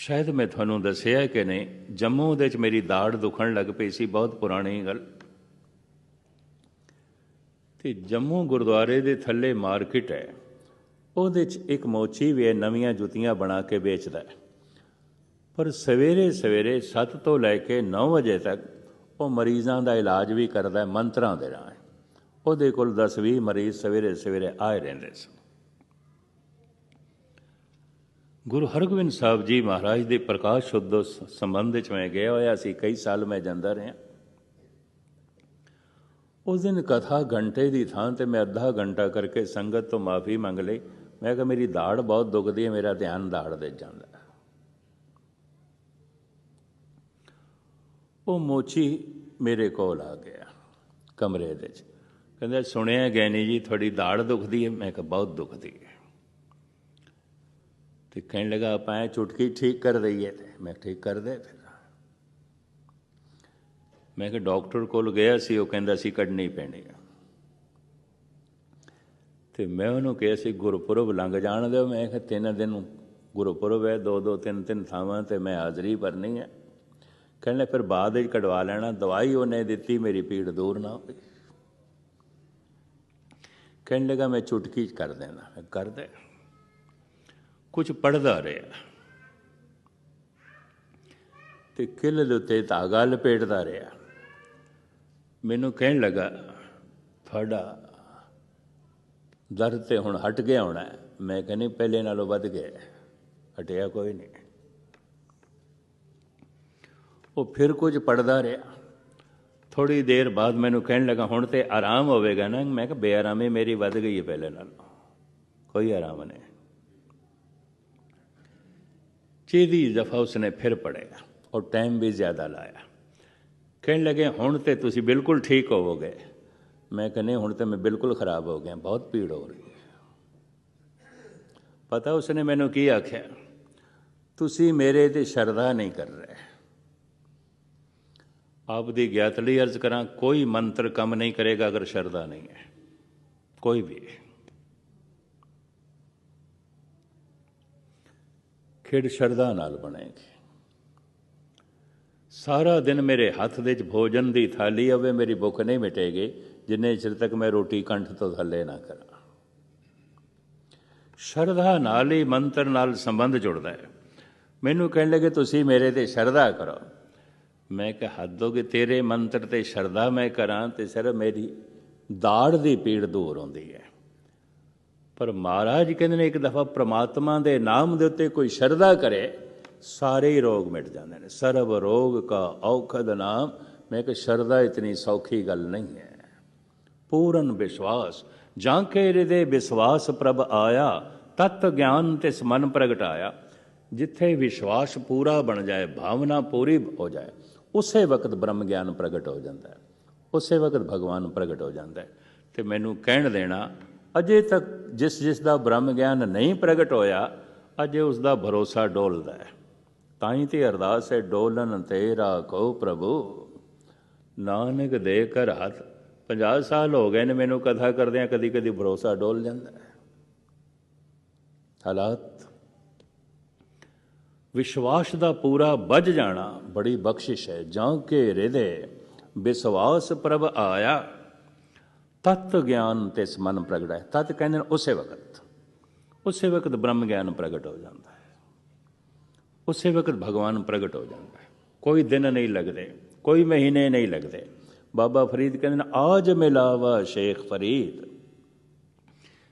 ਸ਼ਾਇਦ ਮੈਂ ਤੁਹਾਨੂੰ ਦੱਸਿਆ ਕਿ ਨਹੀਂ, ਜੰਮੂ ਦੇ ਵਿੱਚ ਮੇਰੀ ਦਾੜ ਦੁਖਣ ਲੱਗ ਪਈ ਸੀ, ਬਹੁਤ ਪੁਰਾਣੀ ਗੱਲ। ਤੇ ਜੰਮੂ ਗੁਰਦੁਆਰੇ ਦੇ ਥੱਲੇ ਮਾਰਕੀਟ ਹੈ। ਉਹਦੇ ਚ ਇੱਕ ਮੋਚੀ ਵੀ ਹੈ, ਨਵੀਆਂ ਜੁੱਤੀਆਂ ਬਣਾ ਕੇ ਵੇਚਦਾ ਹੈ। ਪਰ ਸਵੇਰੇ ਸਵੇਰੇ 7 ਤੋਂ ਲੈ ਕੇ 9 ਵਜੇ ਤੱਕ ਉਹ ਮਰੀਜ਼ਾਂ ਦਾ ਇਲਾਜ ਵੀ ਕਰਦਾ ਹੈ, ਮੰਤਰਾਂ ਦੇ ਰਾਹੀਂ ਉਹਦੇ ਕੋਲ 10-20 ਮਰੀਜ਼ ਸਵੇਰੇ ਸਵੇਰੇ ਆਏ ਰਹਿੰਦੇ ਸਨ। ਗੁਰੂ ਹਰਗੋਬਿੰਦ ਸਾਹਿਬ ਜੀ ਮਹਾਰਾਜ ਦੇ ਪ੍ਰਕਾਸ਼ ਸ਼ੁੱਧ ਸੰਬੰਧ ਵਿੱਚ ਮੈਂ ਗਿਆ ਹੋਇਆ ਸੀ, ਕਈ ਸਾਲ ਮੈਂ ਜਾਂਦਾ ਰਿਹਾ। ਉਸ ਦਿਨ ਕਥਾ ਘੰਟੇ ਦੀ ਥਾਂ ਤੇ ਮੈਂ ਅੱਧਾ ਘੰਟਾ ਕਰਕੇ ਸੰਗਤ ਤੋਂ ਮਾਫੀ ਮੰਗ ਲਈ। ਮੈਂ ਕਿਹਾ, ਮੇਰੀ ਦਾੜ ਬਹੁਤ ਦੁਖਦੀ ਹੈ, ਮੇਰਾ ਧਿਆਨ ਦਾੜ ਦੇ ਜਾਂਦਾ ਉਹ ਮੋਚੀ ਮੇਰੇ ਕੋਲ ਆ ਗਿਆ ਕਮਰੇ ਦੇ ਵਿੱਚ। ਕਹਿੰਦਾ, ਸੁਣਿਆ ਗੈਨੀ ਜੀ, ਤੁਹਾਡੀ ਦਾੜ ਦੁਖਦੀ ਹੈ? ਮੈਂ ਕਿਹਾ, ਬਹੁਤ ਦੁਖਦੀ ਹੈ। ਤੇ ਕਹਿਣ ਲੱਗਾ ਆਪਾਂ ਇਹ ਚੁਟਕੀ ਠੀਕ ਕਰ ਦਈਏ ਤੇ। ਮੈਂ ਕਿਹਾ, ਠੀਕ ਕਰ ਦੇ ਫਿਰ। ਮੈਂ ਕਿ ਡਾਕਟਰ ਕੋਲ ਗਿਆ ਸੀ ਉਹ ਕਹਿੰਦਾ ਸੀ ਕੱਢਣੀ ਪੈਣੀ ਆ। ਤੇ ਮੈਂ ਉਹਨੂੰ ਕਿਹਾ ਸੀ ਗੁਰਪੁਰਬ ਲੰਘ ਜਾਣ ਦਿਓ। ਮੈਂ ਕਿਹਾ ਤਿੰਨ ਦਿਨ ਗੁਰਪੁਰਬ ਹੈ ਦੋ ਦੋ ਤਿੰਨ ਤਿੰਨ ਥਾਵਾਂ ਤੇ ਮੈਂ ਹਾਜ਼ਰੀ ਭਰਨੀ ਹੈ ਕਹਿੰਦੇ ਫਿਰ ਬਾਅਦ ਵਿੱਚ ਕਢਵਾ ਲੈਣਾ ਦਵਾਈ ਉਹਨੇ ਦਿੱਤੀ ਮੇਰੀ ਪੀੜ ਦੂਰ ਨਾ ਹੋਈ ਕਹਿਣ ਲੱਗਾ ਮੈਂ ਚੁਟਕੀ ਚ ਕਰ ਦੇਣਾ ਮੈਂ ਕਰ ਦੇ ਕੁਝ ਪੜਦਾ ਰਿਹਾ। ਤੇ ਕਿੱਲ ਦੇ ਉੱਤੇ ਧਾਗਾ ਲਪੇਟਦਾ ਰਿਹਾ। ਮੈਨੂੰ ਕਹਿਣ ਲੱਗਾ, ਤੁਹਾਡਾ ਦਰਦ ਤੇ ਹੁਣ ਹਟ ਗਿਆ ਹੋਣਾ ਮੈਂ ਕਹਿੰਨੀ ਪਹਿਲੇ ਨਾਲੋਂ ਵੱਧ ਗਿਆ ਹਟਿਆ ਕੋਈ ਨਹੀਂ। ਉਹ ਫਿਰ ਕੁਝ ਪੜਦਾ ਰਿਹਾ। ਥੋੜੀ ਦੇਰ ਬਾਅਦ ਮੈਨੂੰ ਕਹਿਣ ਲੱਗਾ, ਹੁਣ ਤੇ ਆਰਾਮ ਹੋਵੇਗਾ ਨਾ? ਮੈਂ ਕਿਹਾ, ਬੇਆਰਾਮੀ ਮੇਰੀ ਵੱਧ ਗਈ ਹੈ ਪਹਿਲੇ ਨਾਲੋਂ। ਕੋਈ ਆਰਾਮ ਨਹੀਂ। ਚੀਦੀ ਦਫਾ ਉਸਨੇ ਫਿਰ ਪੜਿਆ ਔਰ ਟਾਈਮ ਵੀ ਜ਼ਿਆਦਾ ਲਾਇਆ। ਕਹਿਣ ਲੱਗੇ, ਹੁਣ ਤੇ ਤੁਸੀਂ ਬਿਲਕੁਲ ਠੀਕ ਹੋਵੋਗੇ। ਮੈਂ ਕਹਿੰਨੇ ਹੁਣ ਤੇ ਮੈਂ ਬਿਲਕੁਲ ਖਰਾਬ ਹੋ ਗਿਆ, ਬਹੁਤ ਪੀੜ ਹੋ ਰਹੀ ਹੈ। ਪਤਾ ਉਸਨੇ ਮੈਨੂੰ ਕੀ ਆਖਿਆ? ਤੁਸੀਂ ਮੇਰੇ ਤੇ ਸ਼ਰਧਾ ਨਹੀਂ ਕਰ ਰਹੇ। ਆਪ ਦੀ ਗਿਆਤ ਲਈ ਅਰਜ਼ ਕਰਾਂ, ਕੋਈ ਮੰਤਰ ਕੰਮ ਨਹੀਂ ਕਰੇਗਾ ਅਗਰ ਸ਼ਰਧਾ ਨਹੀਂ ਹੈ। ਕੋਈ ਵੀ ਖੇਡ ਸ਼ਰਧਾ ਨਾਲ ਬਣੇਗੀ। ਸਾਰਾ ਦਿਨ ਮੇਰੇ ਹੱਥ ਦੇ ਵਿੱਚ ਭੋਜਨ ਦੀ ਥਾਲੀ ਹੋਵੇ ਮੇਰੀ ਭੁੱਖ ਨਹੀਂ ਮਿਟੇਗੀ, ਜਿੰਨੇ ਚਿਰ ਤੱਕ ਮੈਂ ਰੋਟੀ ਕੰਠ ਤੋਂ ਥੱਲੇ ਨਾ ਕਰਾਂ। ਸ਼ਰਧਾ ਨਾਲ ਹੀ ਮੰਤਰ ਨਾਲ ਸੰਬੰਧ ਜੁੜਦਾ ਹੈ। ਮੈਨੂੰ ਕਹਿਣ ਲੱਗੇ, ਤੁਸੀਂ ਮੇਰੇ ਤੇ ਸ਼ਰਧਾ ਕਰੋ। ਮੈਂ ਕਿਹਾ, ਹੱਦ ਹੋ ਗਈ, ਤੇਰੇ ਮੰਤਰ ਤੇ ਸ਼ਰਧਾ ਮੈਂ ਕਰਾਂ ਤੇ ਸਿਰਫ ਮੇਰੀ ਦਾੜ ਦੀ ਪੀੜ ਦੂਰ ਹੁੰਦੀ ਹੈ। ਪਰ ਮਹਾਰਾਜ ਕਹਿੰਦੇ ਨੇ ਇੱਕ ਦਫਾ ਪ੍ਰਮਾਤਮਾ ਦੇ ਨਾਮ ਦੇ ਉੱਤੇ ਕੋਈ ਸ਼ਰਧਾ ਕਰੇ, ਸਾਰੇ ਹੀ ਰੋਗ ਮਿਟ ਜਾਂਦੇ ਨੇ। ਸਰਬ ਰੋਗ ਕਾ ਔਖਦ ਨਾਮ। ਮੈਂ ਕਿ ਸ਼ਰਧਾ ਇਤਨੀ ਸੌਖੀ ਗੱਲ ਨਹੀਂ ਹੈ। ਪੂਰਨ ਵਿਸ਼ਵਾਸ। ਜਾਂ ਕੇ ਹਿਰਦੇ ਵਿਸ਼ਵਾਸ ਪ੍ਰਭ ਆਇਆ, ਤਤ ਗਿਆਨ ਤੇ ਮਨ ਪ੍ਰਗਟਾਇਆ ਜਿੱਥੇ ਵਿਸ਼ਵਾਸ ਪੂਰਾ ਬਣ ਜਾਏ, ਭਾਵਨਾ ਪੂਰੀ ਹੋ ਜਾਏ, ਉਸੇ ਵਕਤ ਬ੍ਰਹਮ ਗਿਆਨ ਪ੍ਰਗਟ ਹੋ ਜਾਂਦਾ ਹੈ। ਉਸੇ ਵਕਤ ਭਗਵਾਨ ਪ੍ਰਗਟ ਹੋ ਜਾਂਦਾ ਹੈ। ਤੇ ਮੈਨੂੰ ਕਹਿਣ ਦੇਣਾ, ਅਜੇ ਤੱਕ ਜਿਸ ਜਿਸ ਦਾ ਬ੍ਰਹਮ ਗਿਆਨ ਨਹੀਂ ਪ੍ਰਗਟ ਹੋਇਆ, ਅਜੇ ਉਸ ਦਾ ਭਰੋਸਾ ਡੋਲਦਾ ਹੈ। ਤਾਂ ਹੀ ਤੇ ਅਰਦਾਸ ਹੈ, ਡੋਲਨ ਤੇਰਾ ਕੋ ਪ੍ਰਭੂ। ਨਾਨਕ ਦੇ ਕਰ ਹੱਥ 50 ਸਾਲ ਹੋ ਗਏ ਨੇ ਮੈਨੂੰ ਕਥਾ ਕਰਦਿਆਂ ਕਦੀ ਕਦੀ ਭਰੋਸਾ ਡੋਲ ਜਾਂਦਾ ਹੈ। ਹਾਲਾਤ? ਵਿਸ਼ਵਾਸ ਦਾ ਪੂਰਾ ਵੱਜ ਜਾਣਾ ਬੜੀ ਬਖਸ਼ਿਸ਼ ਹੈ। ਜਾਂ ਕੇ ਹਿਰਦੇ ਵਿਸ਼ਵਾਸ ਪ੍ਰਭ ਆਇਆ। ਤਤ ਗਿਆਨ ਤੇ ਸਮਨ ਪ੍ਰਗਟ ਹੈ। ਤਤ ਕਹਿੰਦੇ ਨੇ ਉਸੇ ਵਕਤ। ਉਸੇ ਵਕਤ ਬ੍ਰਹਮ ਗਿਆਨ ਪ੍ਰਗਟ ਹੋ ਜਾਂਦਾ ਹੈ। ਉਸੇ ਵਕਤ ਭਗਵਾਨ ਪ੍ਰਗਟ ਹੋ ਜਾਂਦਾ ਹੈ। ਕੋਈ ਦਿਨ ਨਹੀਂ ਲੱਗਦੇ, ਕੋਈ ਮਹੀਨੇ ਨਹੀਂ ਲੱਗਦੇ। ਬਾਬਾ ਫਰੀਦ ਕਹਿੰਦੇ ਨੇ, ਆਜ ਮਿਲਾਵਾ ਸ਼ੇਖ ਫਰੀਦ।